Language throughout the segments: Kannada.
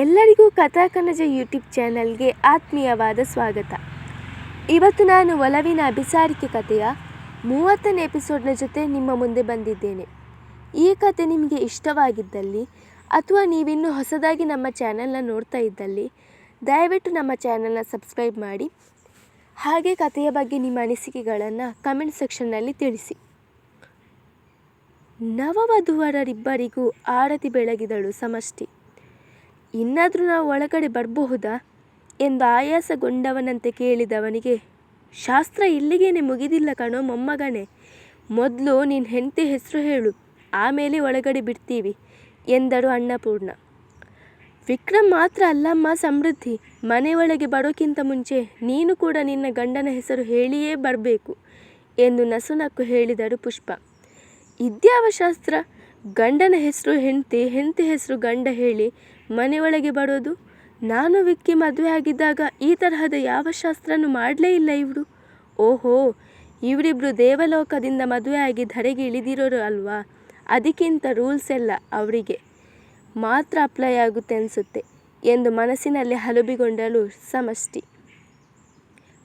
ಎಲ್ಲರಿಗೂ ಕಥಾ ಕನಜ ಯೂಟ್ಯೂಬ್ ಚಾನಲ್ಗೆ ಆತ್ಮೀಯವಾದ ಸ್ವಾಗತ. ಇವತ್ತು ನಾನು ಒಲವಿನ ಅಭಿಸಾರಿಕೆ ಕಥೆಯ ಮೂವತ್ತನೇ ಎಪಿಸೋಡ್ನ ಜೊತೆ ನಿಮ್ಮ ಮುಂದೆ ಬಂದಿದ್ದೇನೆ. ಈ ಕತೆ ನಿಮಗೆ ಇಷ್ಟವಾಗಿದ್ದಲ್ಲಿ ಅಥವಾ ನೀವಿನ್ನೂ ಹೊಸದಾಗಿ ನಮ್ಮ ಚಾನಲ್ನ ನೋಡ್ತಾ ಇದ್ದಲ್ಲಿ, ದಯವಿಟ್ಟು ನಮ್ಮ ಚಾನಲ್ನ ಸಬ್ಸ್ಕ್ರೈಬ್ ಮಾಡಿ. ಹಾಗೆ ಕಥೆಯ ಬಗ್ಗೆ ನಿಮ್ಮ ಅನಿಸಿಕೆಗಳನ್ನು ಕಮೆಂಟ್ ಸೆಕ್ಷನ್ನಲ್ಲಿ ತಿಳಿಸಿ. ನವವಧುವರರಿಬ್ಬರಿಗೂ ಆರತಿ ಬೆಳಗಿದಳು ಸಮಷ್ಟಿ. ಇನ್ನಾದರೂ ನಾವು ಒಳಗಡೆ ಬರಬಹುದಾ? ಎಂದು ಆಯಾಸಗೊಂಡವನಂತೆ ಕೇಳಿದವನಿಗೆ, ಶಾಸ್ತ್ರ ಇಲ್ಲಿಗೇನೆ ಮುಗಿದಿಲ್ಲ ಕಣೋ ಮೊಮ್ಮಗನೇ. ಮೊದಲು ನಿನ್ನ ಹೆಂಡತಿ ಹೆಸರು ಹೇಳು, ಆಮೇಲೆ ಒಳಗಡೆ ಬಿಡ್ತೀವಿ, ಎಂದರು ಅನ್ನಪೂರ್ಣ. ವಿಕ್ರಮ್ ಮಾತ್ರ ಅಲ್ಲಮ್ಮ ಸಮೃದ್ಧಿ. ಮನೆಯೊಳಗೆ ಬರೋಕ್ಕಿಂತ ಮುಂಚೆ ನೀನು ಕೂಡ ನಿನ್ನ ಗಂಡನ ಹೆಸರು ಹೇಳಿಯೇ ಬರಬೇಕು, ಎಂದು ನಸುನಕ್ಕು ಹೇಳಿದರು ಪುಷ್ಪ. ಇದ್ಯಾವ ಶಾಸ್ತ್ರ? ಗಂಡನ ಹೆಸರು ಹೆಂಡತಿ ಹೆಂಡತಿ ಹೆಸರು ಗಂಡ ಹೇಳಿ ಮನೆಯೊಳಗೆ ಬರೋದು? ನಾನು ವಿಕ್ಕಿ ಮದುವೆ ಆಗಿದ್ದಾಗ ಈ ತರಹದ ಯಾವ ಶಾಸ್ತ್ರನೂ ಮಾಡಲೇ ಇಲ್ಲ ಇವರು. ಓಹೋ ಇವರಿಬ್ಬರು ದೇವಲೋಕದಿಂದ ಮದುವೆ ಆಗಿ ಧರೆಗೆ ಇಳಿದಿರೋರು ಅಲ್ವಾ? ಅದಕ್ಕಿಂತ ರೂಲ್ಸ್ ಎಲ್ಲ ಅವರಿಗೆ. ಮಾತ್ರ ಅಪ್ಲೈ ಆಗುತ್ತೆ ಅನಿಸುತ್ತೆ ಎಂದು ಮನಸ್ಸಿನಲ್ಲಿ ಹಲುಬಿಗೊಂಡಳು ಸಮಷ್ಟಿ.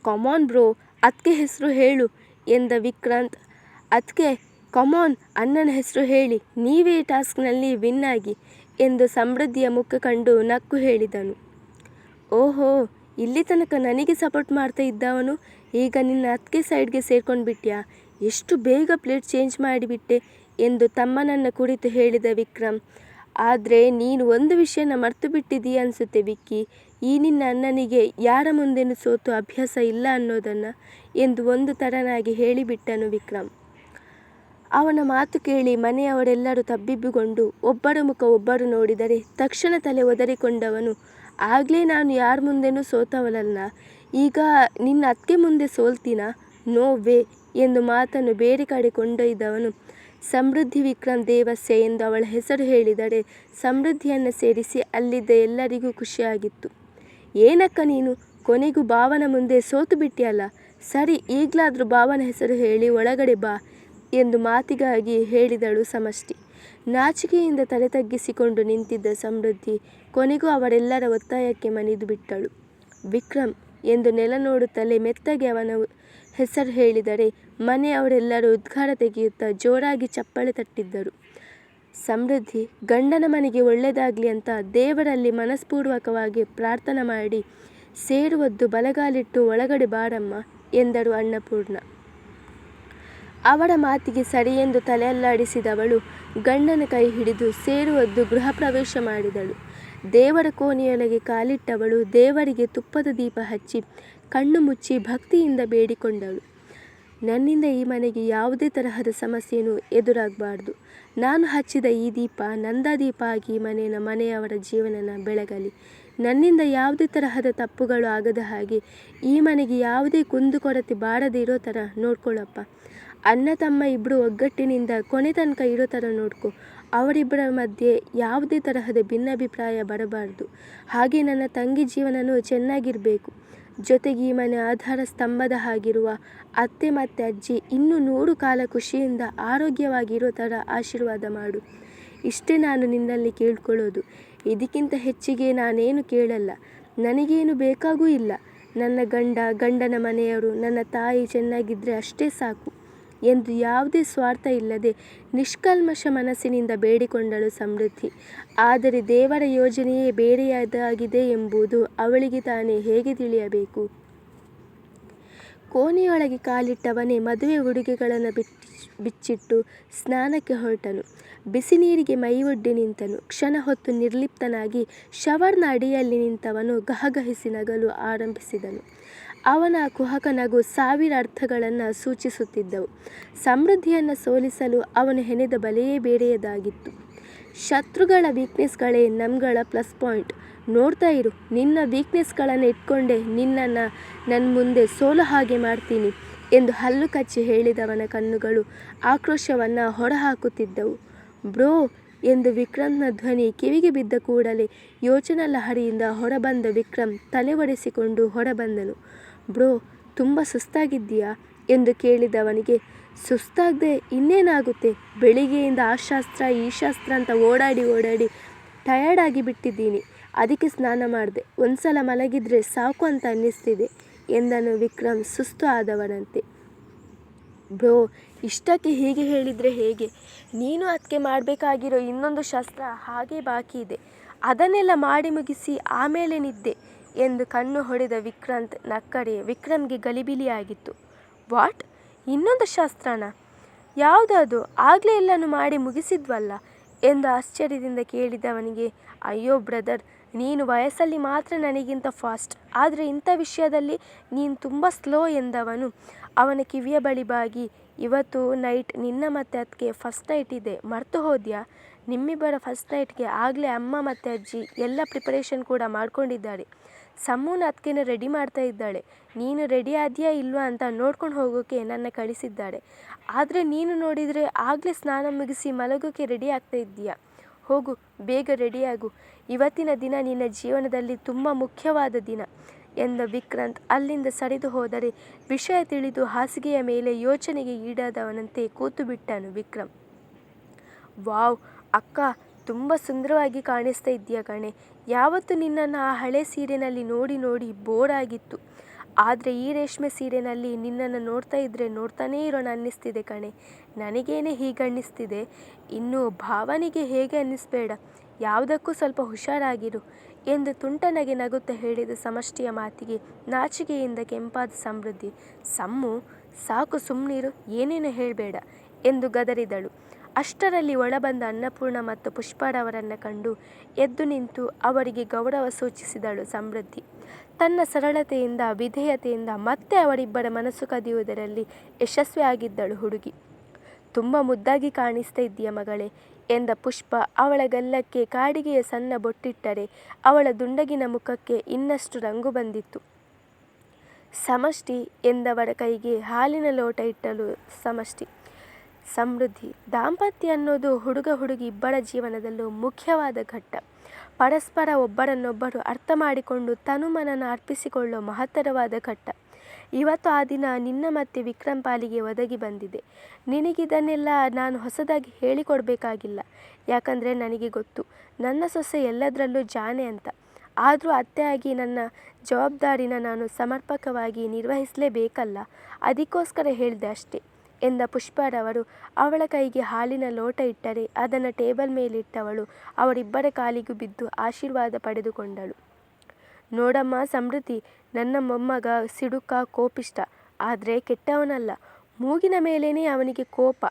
ಕಮಾನ್ ಬ್ರೋ ಅದಕ್ಕೆ ಹೆಸರು ಹೇಳು ಎಂದ ವಿಕ್ರಾಂತ್. ಅದಕ್ಕೆ ಕಮಾನ್ ಅಣ್ಣನ ಹೆಸರು ಹೇಳಿ, ನೀವೇ ಟಾಸ್ಕ್ನಲ್ಲಿ ವಿನ್ ಆಗಿ ಎಂದು ಸಮೃದ್ಧಿಯ ಮುಖ ಕಂಡು ನಕ್ಕು ಹೇಳಿದನು. ಓಹೋ, ಇಲ್ಲಿ ತನಕ ನನಗೆ ಸಪೋರ್ಟ್ ಮಾಡ್ತಾ ಇದ್ದವನು? ಈಗ ನಿನ್ನ ಅತ್ತಿಗೆ ಸೈಡ್ಗೆ ಸೇರ್ಕೊಂಡು ಬಿಟ್ಟ್ಯಾ ಎಷ್ಟು ಬೇಗ ಪ್ಲೇಟ್ ಚೇಂಜ್ ಮಾಡಿಬಿಟ್ಟೆ ಎಂದು ತಮ್ಮನನ್ನು ಕುರಿತು ಹೇಳಿದ ವಿಕ್ರಮ್. ಆದರೆ ನೀನು ಒಂದು ವಿಷಯನ ಮರ್ತು ಬಿಟ್ಟಿದ್ದೀಯ ಅನಿಸುತ್ತೆ ವಿಕ್ಕಿ. ಈ ನಿನ್ನ ಅಣ್ಣನಿಗೆ ಯಾರ ಮುಂದೆನೂ ಸೋತು ಅಭ್ಯಾಸ ಇಲ್ಲ ಅನ್ನೋದನ್ನು ಎಂದು ಒಂದು ತರನಾಗಿ ಹೇಳಿಬಿಟ್ಟನು ವಿಕ್ರಮ್. ಅವನ ಮಾತು ಕೇಳಿ ಮನೆಯವರೆಲ್ಲರೂ ತಬ್ಬಿಬ್ಬುಗೊಂಡು ಒಬ್ಬರ ಮುಖ ಒಬ್ಬರು ನೋಡಿದರೆ ತಕ್ಷಣ ತಲೆ ಒದರಿಕೊಂಡವನು, ಆಗಲೇ ನಾನು ಯಾರ ಮುಂದೆನೂ ಸೋತವಳಲ್ಲ. ಈಗ ನಿನ್ನ ಅತ್ತಿಗೆ ಮುಂದೆ ಸೋಲ್ತೀನಾ? ನೋ ವೇ ಎಂದು ಮಾತನ್ನು ಬೇರೆ ಕಡೆ ಕೊಂಡೊಯ್ದವನು. ಸಮೃದ್ಧಿ ವಿಕ್ರಮ್ ದೇವಸ್ಯ ಎಂದು ಅವಳ ಹೆಸರು ಹೇಳಿದರೆ ಸಮೃದ್ಧಿಯನ್ನು ಸೇರಿಸಿ ಅಲ್ಲಿದ್ದ ಎಲ್ಲರಿಗೂ ಖುಷಿಯಾಗಿತ್ತು. ಏನಕ್ಕ ನೀನು? ಕೊನೆಗೂ ಭಾವನ ಮುಂದೆ ಸೋತು ಬಿಟ್ಟಿಯಲ್ಲ. ಸರಿ, ಈಗಲಾದರೂ ಭಾವನ ಹೆಸರು ಹೇಳಿ ಒಳಗಡೆ ಬಾ. ಎಂದು ಮಾತಿಗಾಗಿ ಹೇಳಿದಳು ಸಮಷ್ಟಿ. ನಾಚಿಕೆಯಿಂದ ತಲೆ ತಗ್ಗಿಸಿಕೊಂಡು ನಿಂತಿದ್ದ ಸಮೃದ್ಧಿ ಕೊನೆಗೂ ಅವರೆಲ್ಲರ ಒತ್ತಾಯಕ್ಕೆ ಮಣಿದು ಬಿಟ್ಟಳು. ವಿಕ್ರಮ್ ಎಂದು ನೆಲ ನೋಡುತ್ತಲೇ ಮೆತ್ತಗೆ ಅವನ ಹೆಸರು ಹೇಳಿದರೆ ಮನೆಯವರೆಲ್ಲರೂ ಉದ್ಗಾರ ತೆಗೆಯುತ್ತಾ ಜೋರಾಗಿ ಚಪ್ಪಳೆ ತಟ್ಟಿದ್ದರು. ಸಮೃದ್ಧಿ, ಗಂಡನ ಮನೆಗೆ ಒಳ್ಳೆಯದಾಗಲಿ ಅಂತ ದೇವರಲ್ಲಿ ಮನಸ್ಪೂರ್ವಕವಾಗಿ ಪ್ರಾರ್ಥನೆ ಮಾಡಿ, ಸೇರುವದ್ದು ಬಲಗಾಲಿಟ್ಟು ಒಳಗಡೆ ಬಾರಮ್ಮ ಎಂದರು ಅನ್ನಪೂರ್ಣ. ಅವರ ಮಾತಿಗೆ ಸರಿಯೆಂದು ತಲೆಯಲ್ಲಾಡಿಸಿದವಳು ಗಂಡನ ಕೈ ಹಿಡಿದು ಸೇರುವದ್ದು ಗೃಹಪ್ರವೇಶ ಮಾಡಿದಳು. ದೇವರ ಕೋಣೆಯೊಳಗೆ ಕಾಲಿಟ್ಟವಳು ದೇವರಿಗೆ ತುಪ್ಪದ ದೀಪ ಹಚ್ಚಿ ಕಣ್ಣು ಮುಚ್ಚಿ ಭಕ್ತಿಯಿಂದ ಬೇಡಿಕೊಂಡಳು. ನನ್ನಿಂದ ಈ ಮನೆಗೆ ಯಾವುದೇ ತರಹದ ಸಮಸ್ಯೆಯೂ ಎದುರಾಗಬಾರ್ದು. ನಾನು ಹಚ್ಚಿದ ಈ ದೀಪ ನಂದಾದೀಪ ಆಗಿ ಮನೆಯ ಮನೆಯವರ ಜೀವನನ ಬೆಳಗಲಿ. ನನ್ನಿಂದ ಯಾವುದೇ ತರಹದ ತಪ್ಪುಗಳು ಆಗದ ಹಾಗೆ ಈ ಮನೆಗೆ ಯಾವುದೇ ಕುಂದುಕೊರತೆ ಬಾರದೆ ಇರೋ ಥರ ನೋಡ್ಕೊಳ್ಳಪ್ಪ. ಅಣ್ಣ ತಮ್ಮ ಇಬ್ಬರು ಒಗ್ಗಟ್ಟಿನಿಂದ ಕೊನೆ ತನಕ ಇರೋ ಥರ ನೋಡ್ಕೊ. ಅವರಿಬ್ಬರ ಮಧ್ಯೆ ಯಾವುದೇ ತರಹದ ಭಿನ್ನಾಭಿಪ್ರಾಯ ಬರಬಾರ್ದು. ಹಾಗೆ ನನ್ನ ತಂಗಿ ಜೀವನನೂ ಚೆನ್ನಾಗಿರಬೇಕು. ಜೊತೆಗೆ ಈ ಮನೆ ಆಧಾರ ಸ್ತಂಭದ ಹಾಗಿರುವ ಅತ್ತೆ ಮತ್ತು ಅಜ್ಜಿ ಇನ್ನೂ ನೂರು ಕಾಲ ಖುಷಿಯಿಂದ ಆರೋಗ್ಯವಾಗಿರೋ ಥರ ಆಶೀರ್ವಾದ ಮಾಡು. ಇಷ್ಟೇ ನಾನು ನಿನ್ನಲ್ಲಿ ಕೇಳ್ಕೊಳ್ಳೋದು. ಇದಕ್ಕಿಂತ ಹೆಚ್ಚಿಗೆ ನಾನೇನು ಕೇಳಲ್ಲ. ನನಗೇನು ಬೇಕಾಗೂ ಇಲ್ಲ. ನನ್ನ ಗಂಡ, ಗಂಡನ ಮನೆಯವರು ನನ್ನ ತಾಯಿ ಚೆನ್ನಾಗಿದ್ದರೆ ಅಷ್ಟೇ ಸಾಕು. ಎಂದು ಯಾವುದೇ ಸ್ವಾರ್ಥ ಇಲ್ಲದೆ ನಿಷ್ಕಲ್ಮಶ ಮನಸ್ಸಿನಿಂದ ಬೇಡಿಕೊಂಡಳು ಸಮೃದ್ಧಿ. ಆದರೆ ದೇವರ ಯೋಜನೆಯೇ ಬೇರೆಯದಾಗಿದೆ ಎಂಬುದು ಅವಳಿಗೆ ತಾನೇ ಹೇಗೆ ತಿಳಿಯಬೇಕು? ಕೋಣೆಯೊಳಗೆ ಕಾಲಿಟ್ಟವನೇ ಮದುವೆ ಉಡುಗೆಗಳನ್ನು ಬಿಚ್ಚಿ, ಬಿಚ್ಚಿಟ್ಟು ಸ್ನಾನಕ್ಕೆ ಹೊರಟನು. ಬಿಸಿ ನೀರಿಗೆ ಮೈ ಒಡ್ಡಿ ನಿಂತನು. ಕ್ಷಣ ಹೊತ್ತು ನಿರ್ಲಿಪ್ತನಾಗಿ ಶವರ್ನ ಅಡಿಯಲ್ಲಿ ನಿಂತವನು ಗಹಗಹಿಸಿ ನಗಲು ಆರಂಭಿಸಿದನು. ಅವನ ಕುಹಕ ನಗು ಸಾವಿರ ಅರ್ಥಗಳನ್ನು ಸೂಚಿಸುತ್ತಿದ್ದವು. ಸಮೃದ್ಧಿಯನ್ನು ಸೋಲಿಸಲು ಅವನು ಹೆಣೆದ ಬಲೆಯೇ ಬೇರೆಯದಾಗಿತ್ತು. ಶತ್ರುಗಳ ವೀಕ್ನೆಸ್ಗಳೇ ನಮ್ಗಳ ಪ್ಲಸ್ ಪಾಯಿಂಟ್ ನೋಡ್ತಾ ಇರು, ನಿನ್ನ ವೀಕ್ನೆಸ್ಗಳನ್ನು ಇಟ್ಕೊಂಡೆ ನಿನ್ನನ್ನು ನನ್ನ ಮುಂದೆ ಸೋಲು ಹಾಗೆ ಮಾಡ್ತೀನಿ ಎಂದು ಹಲ್ಲು ಕಚ್ಚಿ ಹೇಳಿದವನ ಕಣ್ಣುಗಳು ಆಕ್ರೋಶವನ್ನು ಹೊರಹಾಕುತ್ತಿದ್ದವು. ಬ್ರೋ ಎಂದು ವಿಕ್ರಮ್ನ ಧ್ವನಿ ಕಿವಿಗೆ ಬಿದ್ದ ಕೂಡಲೇ ಯೋಚನಾ ಲಹರಿಯಿಂದ ಹೊರಬಂದ ವಿಕ್ರಮ್ ತಲೆ ಒರೆಸಿಕೊಂಡು ಹೊರಬಂದನು. ಬ್ರೋ, ತುಂಬ ಸುಸ್ತಾಗಿದ್ದೀಯಾ? ಎಂದು ಕೇಳಿದವನಿಗೆ, ಸುಸ್ತಾಗದೆ ಇನ್ನೇನಾಗುತ್ತೆ? ಬೆಳಿಗ್ಗೆಯಿಂದ ಆ ಶಾಸ್ತ್ರ ಈ ಶಾಸ್ತ್ರ ಅಂತ ಓಡಾಡಿ ಓಡಾಡಿ ಟಯರ್ಡ್ ಆಗಿ ಬಿಟ್ಟಿದ್ದೀನಿ. ಅದಕ್ಕೆ ಸ್ನಾನ ಮಾಡಿದೆ. ಒಂದು ಸಲ ಮಲಗಿದರೆ ಸಾಕು ಅಂತ ಅನ್ನಿಸ್ತಿದೆ ಎಂದನು ವಿಕ್ರಮ್ ಸುಸ್ತು ಆದವನಂತೆ. ಬ್ರೋ ಇಷ್ಟಕ್ಕೆ ಹೀಗೆ ಹೇಳಿದರೆ ಹೇಗೆ? ನೀನು ಅದಕ್ಕೆ ಮಾಡಬೇಕಾಗಿರೋ ಇನ್ನೊಂದು ಶಾಸ್ತ್ರ ಹಾಗೇ ಬಾಕಿ ಇದೆ. ಅದನ್ನೆಲ್ಲ ಮಾಡಿ ಮುಗಿಸಿ ಆಮೇಲೆ ನಿದ್ದೆ ಎಂದು ಕಣ್ಣು ಹೊಡೆದ ವಿಕ್ರಾಂತ್ ನಕ್ಕರೆ ವಿಕ್ರಮ್ಗೆ ಗಲಿಬಿಲಿಯಾಗಿತ್ತು. ವಾಟ್? ಇನ್ನೊಂದು ಶಾಸ್ತ್ರನ? ಯಾವುದದು ಆಗಲೇ ಎಲ್ಲನೂ ಮಾಡಿ ಮುಗಿಸಿದ್ವಲ್ಲ? ಎಂದು ಆಶ್ಚರ್ಯದಿಂದ ಕೇಳಿದವನಿಗೆ, ಅಯ್ಯೋ ಬ್ರದರ್ ನೀನು ವಯಸ್ಸಲ್ಲಿ ಮಾತ್ರ ನನಗಿಂತ ಫಾಸ್ಟ್, ಆದರೆ ಇಂಥ ವಿಷಯದಲ್ಲಿ ನೀನು ತುಂಬ ಸ್ಲೋ ಎಂದವನು. ಅವನ ಕಿವಿಯ ಬಳಿ ಬಾಗಿ, ಇವತ್ತು ನೈಟ್ ನಿನ್ನ ಮತ್ತೆ ಅದಕ್ಕೆ ಫಸ್ಟ್ ನೈಟ್ ಇದೆ, ಮರೆತು ಹೋದ್ಯಾ? ನಿಮ್ಮಿಬ್ಬರ ಫಸ್ಟ್ ನೈಟ್ಗೆ ಆಗಲೇ ಅಮ್ಮ ಮತ್ತು ಅಜ್ಜಿ ಎಲ್ಲ ಪ್ರಿಪರೇಷನ್ ಕೂಡ ಮಾಡ್ಕೊಂಡಿದ್ದಾರೆ. ಸಮ್ಮೂನ ಅದಕ್ಕೇನೆ ರೆಡಿ ಮಾಡ್ತಾ ಇದ್ದಾಳೆ. ನೀನು ರೆಡಿ ಆದ್ಯಾ ಇಲ್ವಾ ಅಂತ ನೋಡ್ಕೊಂಡು ಹೋಗೋಕೆ ನನ್ನ ಕಳಿಸಿದ್ದಾಳೆ. ಆದರೆ ನೀನು ನೋಡಿದರೆ ಆಗಲೇ ಸ್ನಾನ ಮುಗಿಸಿ ಮಲಗೋಕೆ ರೆಡಿ ಆಗ್ತಾ ಇದ್ದೀಯಾ? ಹೋಗು, ಬೇಗ ರೆಡಿಯಾಗು. ಇವತ್ತಿನ ದಿನ ನಿನ್ನ ಜೀವನದಲ್ಲಿ ತುಂಬ ಮುಖ್ಯವಾದ ದಿನ ಎಂದ ವಿಕ್ರಾಂತ್ ಅಲ್ಲಿಂದ ಸರಿದು ಹೋದರೆ ವಿಷಯ ತಿಳಿದು ಹಾಸಿಗೆಯ ಮೇಲೆ ಯೋಚನೆಗೆ ಈಡಾದವನಂತೆ ಕೂತು ಬಿಟ್ಟನು ವಿಕ್ರಮ್. ವಾವ್, ಅಕ್ಕ, ತುಂಬ ಸುಂದರವಾಗಿ ಕಾಣಿಸ್ತಾ ಇದ್ದೀಯ ಕಣೆ. ಯಾವತ್ತು ನಿನ್ನನ್ನು ಆ ಹಳೆ ಸೀರೆನಲ್ಲಿ ನೋಡಿ ನೋಡಿ ಬೋರ್ ಆಗಿತ್ತು. ಆದರೆ ಈ ರೇಷ್ಮೆ ಸೀರೆನಲ್ಲಿ ನಿನ್ನನ್ನು ನೋಡ್ತಾ ಇದ್ದರೆ ನೋಡ್ತಾನೇ ಇರೋಣ ಅನ್ನಿಸ್ತಿದೆ ಕಣೆ. ನನಗೇನೆ ಹೀಗೆ ಅನ್ನಿಸ್ತಿದೆ. ಇನ್ನು ಭಾವನಿಗೆ ಹೇಗೆ ಅನ್ನಿಸ್ಬೇಡ? ಯಾವುದಕ್ಕೂ ಸ್ವಲ್ಪ ಹುಷಾರಾಗಿರು ಎಂದು ತುಂಟನಗೆ ನಗುತ್ತಾ ಹೇಳಿದ ಸಮಷ್ಟಿಯ ಮಾತಿಗೆ ನಾಚಿಕೆಯಿಂದ ಕೆಂಪಾದ ಸಮೃದ್ಧಿ. ಸಮ್ಮು, ಸಾಕು ಸುಮ್ಮನಿರು ಏನೇನು ಹೇಳಬೇಡ ಎಂದು ಗದರಿದಳು. ಅಷ್ಟರಲ್ಲಿ ಒಳಬಂದ ಅನ್ನಪೂರ್ಣ ಮತ್ತು ಪುಷ್ಪರವರನ್ನು ಕಂಡು ಎದ್ದು ನಿಂತು ಅವರಿಗೆ ಗೌರವ ಸೂಚಿಸಿದಳು ಸಮೃದ್ಧಿ. ತನ್ನ ಸರಳತೆಯಿಂದ, ವಿಧೇಯತೆಯಿಂದ ಮತ್ತೆ ಅವರಿಬ್ಬರ ಮನಸ್ಸು ಕದಿಯುವುದರಲ್ಲಿ ಯಶಸ್ವಿಯಾಗಿದ್ದಳು ಹುಡುಗಿ. ತುಂಬ ಮುದ್ದಾಗಿ ಕಾಣಿಸ್ತಾ ಇದ್ದೀಯ ಮಗಳೇ ಎಂದ ಪುಷ್ಪ ಅವಳ ಗಲ್ಲಕ್ಕೆ ಕಾಡಿಗೆಯ ಸಣ್ಣ ಬೊಟ್ಟಿಟ್ಟರೆ ಅವಳ ದುಂಡಗಿನ ಮುಖಕ್ಕೆ ಇನ್ನಷ್ಟು ರಂಗು ಬಂದಿತ್ತು. ಸಮಷ್ಟಿ ಎಂದವರ ಕೈಗೆ ಹಾಲಿನ ಲೋಟ ಇಟ್ಟಲು ಸಮಷ್ಟಿ. ಸಮೃದ್ಧಿ, ದಾಂಪತ್ಯ ಅನ್ನೋದು ಹುಡುಗ ಹುಡುಗಿ ಇಬ್ಬರ ಜೀವನದಲ್ಲೂ ಮುಖ್ಯವಾದ ಘಟ್ಟ. ಪರಸ್ಪರ ಒಬ್ಬರನ್ನೊಬ್ಬರು ಅರ್ಥ ಮಾಡಿಕೊಂಡು ತನುಮನನ ಅರ್ಪಿಸಿಕೊಳ್ಳೋ ಮಹತ್ತರವಾದ ಘಟ್ಟ. ಇವತ್ತು ಆ ದಿನ ನಿನ್ನ ಮತ್ತೆ ವಿಕ್ರಮ್ ಪಾಲಿಗೆ ಒದಗಿ ಬಂದಿದೆ. ನಿನಗಿದನ್ನೆಲ್ಲ ನಾನು ಹೊಸದಾಗಿ ಹೇಳಿಕೊಡಬೇಕಾಗಿಲ್ಲ. ಯಾಕಂದರೆ ನನಗೆ ಗೊತ್ತು, ನನ್ನ ಸೊಸೆ ಎಲ್ಲದರಲ್ಲೂ ಜಾಣೆ ಅಂತ. ಆದರೂ ಅತ್ತೆಯಾಗಿ ನನ್ನ ಜವಾಬ್ದಾರಿನ ನಾನು ಸಮರ್ಪಕವಾಗಿ ನಿರ್ವಹಿಸಲೇಬೇಕಲ್ಲ. ಅದಕ್ಕೋಸ್ಕರ ಹೇಳಿದೆ ಅಷ್ಟೇ. ಎಂದ ಪುಷ್ಪರವರು, ಅವಳ ಕೈಗೆ ಹಾಲಿನ ಲೋಟ ಇಟ್ಟರೆ ಅದನ್ನು ಟೇಬಲ್ ಮೇಲಿಟ್ಟವಳು, ಅವರಿಬ್ಬರ ಕಾಲಿಗೂ ಬಿದ್ದು ಆಶೀರ್ವಾದ ಪಡೆದುಕೊಂಡಳು. ನೋಡಮ್ಮ, ಸಮೃದ್ಧಿ, ನನ್ನ ಮೊಮ್ಮಗ ಸಿಡುಕ ಕೋಪಿಷ್ಟ, ಆದರೆ ಕೆಟ್ಟವನಲ್ಲ, ಮೂಗಿನ ಮೇಲೇನೆ ಅವನಿಗೆ ಕೋಪ.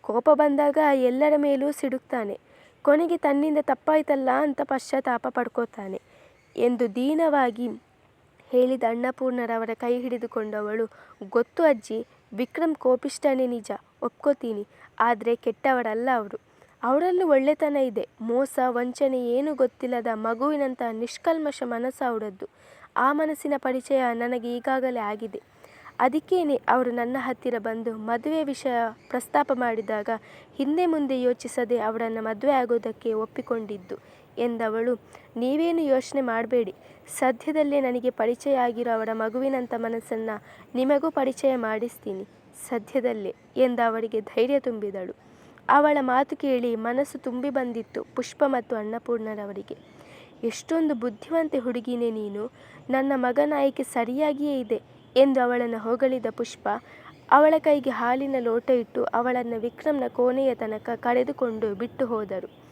ಕೋಪ ಬಂದಾಗ ಎಲ್ಲರ ಮೇಲೂ ಸಿಡುಕ್ತಾನೆ, ಕೊನೆಗೆ ತನ್ನಿಂದ ತಪ್ಪಾಯ್ತಲ್ಲ ಅಂತ ಪಶ್ಚಾತ್ತಾಪ ಪಡ್ಕೋತಾನೆ ಎಂದು ದೀನವಾಗಿ ಹೇಳಿದ ಅನ್ನಪೂರ್ಣರವರ ಕೈ ಹಿಡಿದುಕೊಂಡವಳು, ಗೊತ್ತು ಅಜ್ಜಿ ವಿಕ್ರಮ್ ಕೋಪಿಷ್ಟನೇ ನಿಜ, ಒಪ್ಕೋತೀನಿ. ಆದರೆ ಕೆಟ್ಟವರಲ್ಲ ಅವರು. ಅವರಲ್ಲೂ ಒಳ್ಳೆತನ ಇದೆ. ಮೋಸ, ವಂಚನೆ ಏನೂ ಗೊತ್ತಿಲ್ಲದ ಮಗುವಿನಂತಹ ನಿಷ್ಕಲ್ಮಶ ಮನಸ್ಸು ಅವರದ್ದು. ಆ ಮನಸ್ಸಿನ ಪರಿಚಯ ನನಗೆ ಈಗಾಗಲೇ ಆಗಿದೆ. ಅದಕ್ಕೇನೆ ಅವರು ನನ್ನ ಹತ್ತಿರ ಬಂದು ಮದುವೆ ವಿಷಯ ಪ್ರಸ್ತಾಪ ಮಾಡಿದಾಗ ಹಿಂದೆ ಮುಂದೆ ಯೋಚಿಸದೆ ಅವರನ್ನು ಮದುವೆ ಆಗೋದಕ್ಕೆ ಒಪ್ಪಿಕೊಂಡಿದ್ದು. ಎಂದವಳು. ನೀವೇನು ಯೋಚನೆ ಮಾಡಬೇಡಿ. ಸದ್ಯದಲ್ಲೇ ನನಗೆ ಪರಿಚಯ ಆಗಿರೋ ಅವರ ಮಗುವಿನಂಥ ಮನಸ್ಸನ್ನು ನಿಮಗೂ ಪರಿಚಯ ಮಾಡಿಸ್ತೀನಿ. ಸದ್ಯದಲ್ಲೇ ಎಂದು ಅವಳಿಗೆ ಧೈರ್ಯ ತುಂಬಿದಳು. ಅವಳ ಮಾತು ಕೇಳಿ ಮನಸ್ಸು ತುಂಬಿ ಬಂದಿತ್ತು ಪುಷ್ಪ ಮತ್ತು ಅನ್ನಪೂರ್ಣರವರಿಗೆ. ಎಷ್ಟೊಂದು ಬುದ್ಧಿವಂತೆ ಹುಡುಗಿನೇ ನೀನು. ನನ್ನ ಮಗನ ಆಯ್ಕೆ ಸರಿಯಾಗಿಯೇ ಇದೆ ಎಂದು ಅವಳನ್ನು ಹೊಗಳಿದ ಪುಷ್ಪ ಅವಳ ಕೈಗೆ ಹಾಲಿನ ಲೋಟ ಇಟ್ಟು ಅವಳನ್ನು ವಿಕ್ರಮ್ನ ಕೋಣೆಯ ತನಕ ಕರೆದುಕೊಂಡು ಬಿಟ್ಟು ಹೋದರು.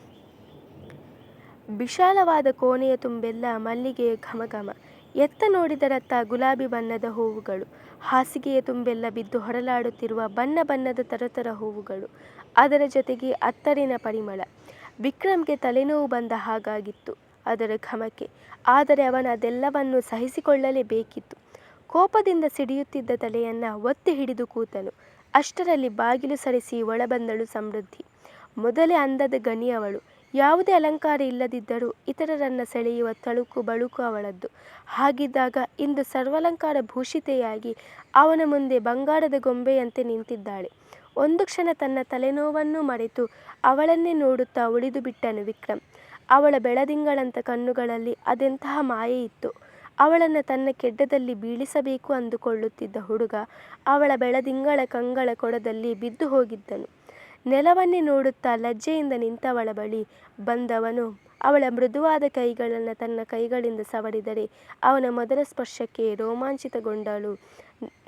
ವಿಶಾಲವಾದ ಕೋಣೆಯ ತುಂಬೆಲ್ಲ ಮಲ್ಲಿಗೆಯ ಘಮಘಮ. ಎತ್ತ ನೋಡಿದರತ್ತ ಗುಲಾಬಿ ಬಣ್ಣದ ಹೂವುಗಳು. ಹಾಸಿಗೆಯ ತುಂಬೆಲ್ಲ ಬಿದ್ದು ಹೊರಲಾಡುತ್ತಿರುವ ಬಣ್ಣ ಬಣ್ಣದ ತರತರ ಹೂವುಗಳು. ಅದರ ಜೊತೆಗೆ ಅತ್ತರಿನ ಪರಿಮಳ. ವಿಕ್ರಮ್ಗೆ ತಲೆನೋವು ಬಂದ ಹಾಗಾಗಿತ್ತು ಅದರ ಘಮಕ್ಕೆ. ಆದರೆ ಅವನ ಅದೆಲ್ಲವನ್ನು ಸಹಿಸಿಕೊಳ್ಳಲೇಬೇಕಿತ್ತು. ಕೋಪದಿಂದ ಸಿಡಿಯುತ್ತಿದ್ದ ತಲೆಯನ್ನು ಒತ್ತಿ ಹಿಡಿದು ಕೂತನು. ಅಷ್ಟರಲ್ಲಿ ಬಾಗಿಲು ಸರಿಸಿ ಒಳಬಂದಳು ಸಮೃದ್ಧಿ. ಮೊದಲೇ ಅಂದದ ಗಣಿ ಅವಳು ಯಾವುದೇ ಅಲಂಕಾರ ಇಲ್ಲದಿದ್ದರೂ ಇತರರನ್ನು ಸೆಳೆಯುವ ತಳುಕು ಬಳುಕು ಅವಳದ್ದು. ಹಾಗಿದ್ದಾಗ ಇಂದು ಸರ್ವಾಲಂಕಾರ ಭೂಷಿತೆಯಾಗಿ ಅವನ ಮುಂದೆ ಬಂಗಾರದ ಗೊಂಬೆಯಂತೆ ನಿಂತಿದ್ದಾಳೆ. ಒಂದು ಕ್ಷಣ ತನ್ನ ತಲೆನೋವನ್ನು ಮರೆತು ಅವಳನ್ನೇ ನೋಡುತ್ತಾ ಉಳಿದು ಬಿಟ್ಟನು ವಿಕ್ರಮ್. ಅವಳ ಬೆಳದಿಂಗಳಂಥ ಕಣ್ಣುಗಳಲ್ಲಿ ಅದೆಂತಹ ಮಾಯೆ ಇತ್ತು. ಅವಳನ್ನು ತನ್ನ ಕೆಡ್ಡದಲ್ಲಿ ಬೀಳಿಸಬೇಕು ಅಂದುಕೊಳ್ಳುತ್ತಿದ್ದ ಹುಡುಗ ಅವಳ ಬೆಳದಿಂಗಳ ಕಂಗಳ ಕೊಡದಲ್ಲಿ ಬಿದ್ದು ಹೋಗಿದ್ದನು. ನೆಲವನ್ನೇ ನೋಡುತ್ತಾ ಲಜ್ಜೆಯಿಂದ ನಿಂತವಳ ಬಳಿ ಬಂದವನು. ಅವಳ ಮೃದುವಾದ ಕೈಗಳನ್ನು ತನ್ನ ಕೈಗಳಿಂದ ಸವರಿದರೆ ಅವನ ಮೊದಲ ಸ್ಪರ್ಶಕ್ಕೆ ರೋಮಾಂಚಿತಗೊಂಡಳು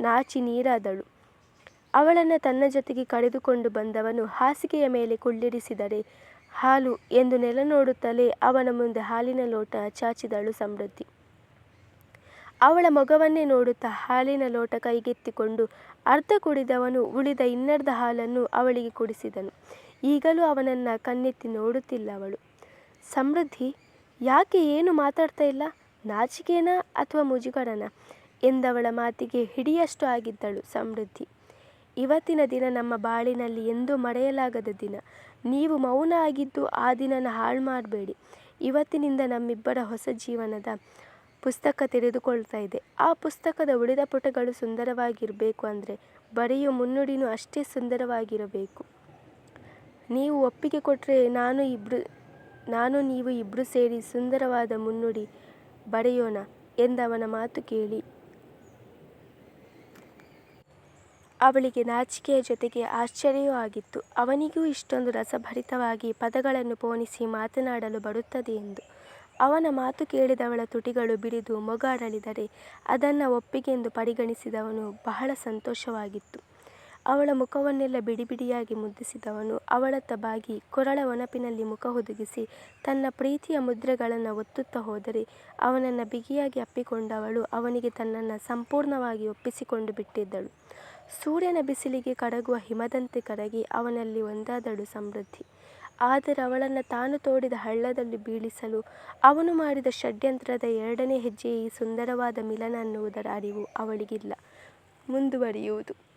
ನಾಚಿ ನೀರಾದಳು ಅವಳನ್ನು ತನ್ನ ಜೊತೆಗೆ ಕಳೆದುಕೊಂಡು ಬಂದವನು ಹಾಸಿಗೆಯ ಮೇಲೆ ಕುಳ್ಳಿರಿಸಿದರೆ, ಹಾಲು ಎಂದು ನೆಲ ನೋಡುತ್ತಲೇ ಅವನ ಮುಂದೆ ಹಾಲಿನ ಲೋಟ ಚಾಚಿದಳು ಸಮೃದ್ಧಿ. ಅವಳ ಮೊಗವನ್ನೇ ನೋಡುತ್ತಾ ಹಾಲಿನ ಲೋಟ ಕೈಗೆತ್ತಿಕೊಂಡು ಅರ್ಧ ಕುಡಿದವನು ಉಳಿದ ಇನ್ನರ್ಧ ಹಾಲನ್ನು ಅವಳಿಗೆ ಕುಡಿಸಿದನು. ಈಗಲೂ ಅವನನ್ನ ಕಣ್ಣೆತ್ತಿ ನೋಡುತ್ತಿಲ್ಲ ಅವಳು. ಸಮೃದ್ಧಿ, ಯಾಕೆ ಏನು ಮಾತಾಡ್ತಾ ಇಲ್ಲ? ನಾಚಿಕೆನಾ ಅಥವಾ ಮುಜುಗರನ? ಎಂದವಳ ಮಾತಿಗೆ ಹಿಡಿಯಷ್ಟು ಆಗಿದ್ದಳು ಸಮೃದ್ಧಿ. ಇವತ್ತಿನ ದಿನ ನಮ್ಮ ಬಾಳಿನಲ್ಲಿ ಎಂದೂ ಮರೆಯಲಾಗದ ದಿನ. ನೀವು ಮೌನ ಆಗಿದ್ದು ಆ ದಿನನ ಹಾಳು ಮಾಡಬೇಡಿ ಇವತ್ತಿನಿಂದ ನಮ್ಮಿಬ್ಬರ ಹೊಸ ಜೀವನದ ಪುಸ್ತಕ ತೆರೆದುಕೊಳ್ತಾ ಇದೆ. ಆ ಪುಸ್ತಕದ ಉಳಿದ ಪುಟಗಳು ಸುಂದರವಾಗಿರಬೇಕು ಅಂದರೆ ಬರೆಯೋ ಮುನ್ನುಡಿನೂ ಅಷ್ಟೇ ಸುಂದರವಾಗಿರಬೇಕು. ನೀವು ಒಪ್ಪಿಗೆ ಕೊಟ್ಟರೆ ನಾನು ಇಬ್ಬರು ನಾನು ನೀವು ಇಬ್ಬರು ಸೇರಿ ಸುಂದರವಾದ ಮುನ್ನುಡಿ ಬರೆಯೋಣ ಎಂದವನ ಮಾತು ಕೇಳಿ. ಅವಳಿಗೆ ನಾಚಿಕೆಯ ಜೊತೆಗೆ ಆಶ್ಚರ್ಯವೂ ಆಗಿತ್ತು. ಅವನಿಗೂ ಇಷ್ಟೊಂದು ರಸಭರಿತವಾಗಿ ಪದಗಳನ್ನು ಪೋಣಿಸಿ ಮಾತನಾಡಲು ಬರುತ್ತದೆ ಎಂದು. ಅವನ ಮಾತು ಕೇಳಿದವಳ ತುಟಿಗಳು ಬಿಡಿದು ಮೊಗಾಡಳಿದರೆ ಅದನ್ನು ಒಪ್ಪಿಗೆಂದು ಪರಿಗಣಿಸಿದವನು ಬಹಳ ಸಂತೋಷವಾಗಿತ್ತು. ಅವಳ ಮುಖವನ್ನೆಲ್ಲ ಬಿಡಿಬಿಡಿಯಾಗಿ ಮುದ್ದಿಸಿದವನು ಅವಳತ್ತ ಬಾಗಿ ಕೊರಳ ಒನಪಿನಲ್ಲಿ ಮುಖ ಹುದುಗಿಸಿ ತನ್ನ ಪ್ರೀತಿಯ ಮುದ್ರೆಗಳನ್ನು ಒತ್ತುತ್ತಾ ಹೋದರೆ ಅವನನ್ನು ಬಿಗಿಯಾಗಿ ಅಪ್ಪಿಕೊಂಡವಳು ಅವನಿಗೆ ತನ್ನನ್ನು ಸಂಪೂರ್ಣವಾಗಿ ಒಪ್ಪಿಸಿಕೊಂಡು ಬಿಟ್ಟಿದ್ದಳು. ಸೂರ್ಯನ ಬಿಸಿಲಿಗೆ ಕರಗುವ ಹಿಮದಂತೆ ಕರಗಿ ಅವನಲ್ಲಿ ಒಂದಾದಳು ಸಮೃದ್ಧಿ. ಆದರೆ ಅವಳನ್ನು ತಾನು ತೋಡಿದ ಹಳ್ಳದಲ್ಲಿ ಬೀಳಿಸಲು ಅವನು ಮಾಡಿದ ಷಡ್ಯಂತ್ರದ ಎರಡನೇ ಹೆಜ್ಜೆ ಈ ಸುಂದರವಾದ ಮಿಲನ ಅನ್ನುವುದರ ಅರಿವು ಅವಳಿಗಿಲ್ಲ. ಮುಂದುವರಿಯುವುದು.